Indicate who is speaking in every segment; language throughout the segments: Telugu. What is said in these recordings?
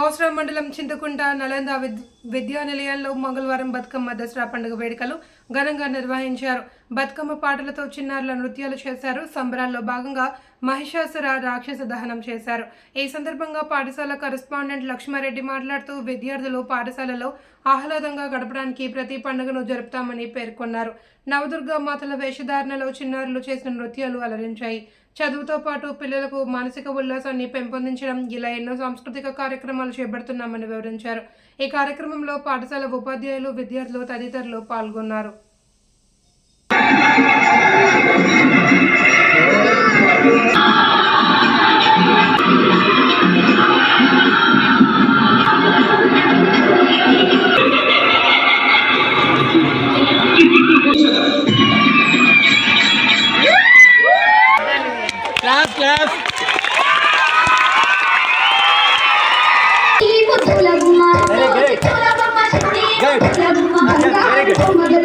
Speaker 1: మోసరావు మండలం చింతకుంట నలంద విద్- విద్యా నిలయంలో మంగళవారం బతుకమ్మ దసరా పండుగ వేడుకలు ఘనంగా నిర్వహించారు. బతుకమ్మ పాటలతో చిన్నారుల నృత్యాలు చేశారు. సంబరాల్లో భాగంగా మహిషాసుర రాక్షస దహనం చేశారు. ఈ సందర్భంగా పాఠశాల కరెస్పాండెంట్ లక్ష్మారెడ్డి మాట్లాడుతూ విద్యార్థులు పాఠశాలలో ఆహ్లాదంగా గడపడానికి ప్రతి పండుగను జరుపుతామని పేర్కొన్నారు. నవదుర్గ మాతల వేషధారణలో చిన్నారులు చేసిన నృత్యాలు అలరించాయి. చదువుతో పాటు పిల్లలకు మానసిక ఉల్లాసాన్ని పెంపొందించడం ఇలా ఎన్నో సాంస్కృతిక కార్యక్రమాలు చేపడుతున్నామని వివరించారు. ఈ కార్యక్రమంలో పాఠశాల ఉపాధ్యాయులు విద్యార్థులు తదితరులు పాల్గొన్నారు.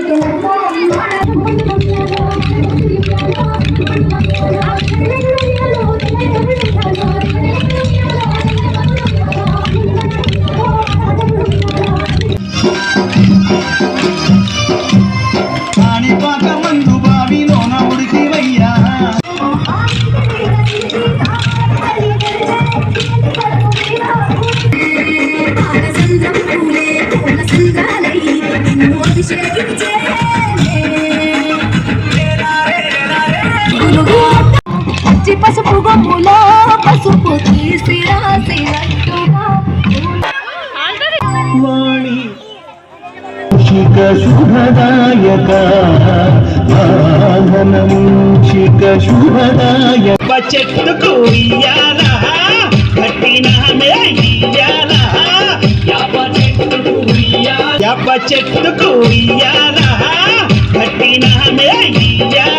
Speaker 2: Thank
Speaker 3: you. శిఖ శుభదాయక వాహనముంచిక శుభదాయ చెట్టుకు ఇయ్యాల కట్టిన ఇయ్యాల యాప చెట్టుకు ఇయ్యాల యాప చెట్టుకు ఇయ్యాల కట్టిన ఇయ్యాల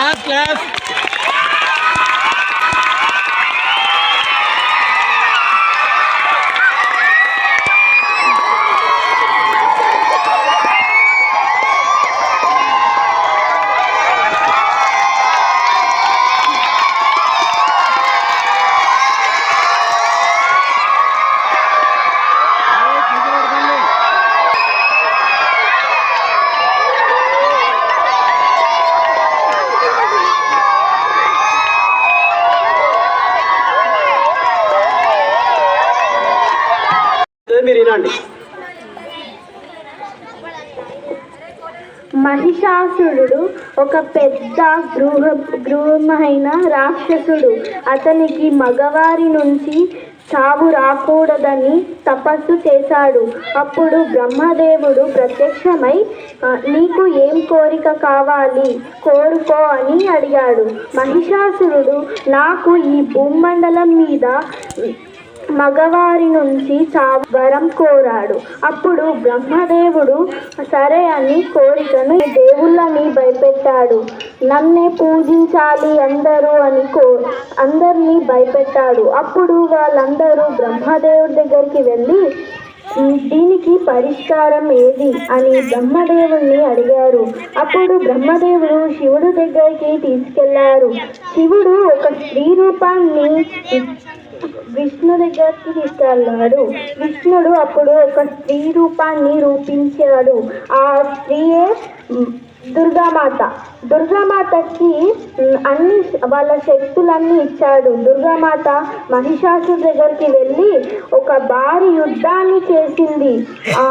Speaker 3: क्लैप क्लैप క్లాస్ మీరు వినండి.
Speaker 2: మహిషాసురుడు ఒక పెద్ద గృహ గృహమైన రాక్షసుడు. అతనికి మగవారి నుంచి చావు రాకూడదని తపస్సు చేశాడు. అప్పుడు బ్రహ్మదేవుడు ప్రత్యక్షమై నీకు ఏం కోరిక కావాలి? కోరుకో అని అడిగాడు. మహిషాసురుడు నాకు ఈ భూమండలం మీద మగవారి నుంచి వరం కోరాడు. అప్పుడు బ్రహ్మదేవుడు సరే అని కోరికను దేవుళ్ళని భయపెట్టాడు. నన్నే పూజించాలి అందరూ అని కో అందరినీ భయపెట్టాడు. అప్పుడు వాళ్ళందరూ బ్రహ్మదేవుడి దగ్గరికి వెళ్ళి దీనికి పరిష్కారం ఏది? అని బ్రహ్మదేవుణ్ణి అడిగారు. అప్పుడు బ్రహ్మదేవుడు శివుడు దగ్గరికి తీసుకెళ్ళారు. శివుడు ఒక స్త్రీ రూపాన్ని విష్ణు దగ్గరికి తీసుకెళ్ళాడు. విష్ణుడు అప్పుడు ఒక స్త్రీ రూపాన్ని రూపించాడు. ఆ స్త్రీయే దుర్గామాత. దుర్గామాతకి అన్ని వాళ్ళ శక్తులన్నీ ఇచ్చాడు. దుర్గామాత మహిషాసు దగ్గరికి వెళ్ళి ఒక భారీ యుద్ధాన్ని చేసింది. ఆ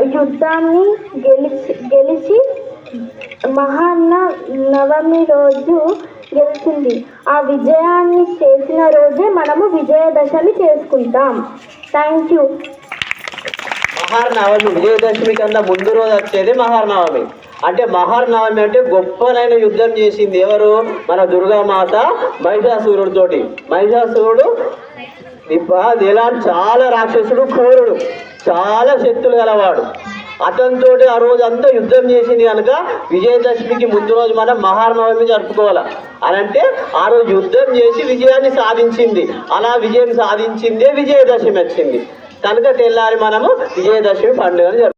Speaker 2: యుద్ధాన్ని గెలిచి గెలిచి మహాన్న నవమి రోజు గెలిచింది ఆ విజయాన్ని చేసిన రోజే మనము విజయదశమి చేసుకుంటాం. థ్యాంక్ యూ
Speaker 4: మహార్నవమి విజయదశమి కన్నా ముందు రోజు వచ్చేది మహార్నవమి అంటే మహార్నవమి అంటే గొప్పనైన యుద్ధం చేసింది ఎవరు? మన దుర్గామాత మహిషాసురుడితోటి. మహిషాసురుడు ఇప్ప- ఎలా? చాలా రాక్షసుడు క్రూరుడు. చాలా శక్తులు గలవాడు. అతనితో ఆ రోజు అంతా యుద్ధం చేసింది కనుక విజయదశమికి ముందు రోజు మనం మహానవమి జరుపుకోవాలి. అని అంటే ఆ రోజు యుద్ధం చేసి విజయాన్ని సాధించింది. అలా విజయం సాధించిందే విజయదశమి వచ్చింది. కనుక తెల్లారి మనము విజయదశమి పండుగను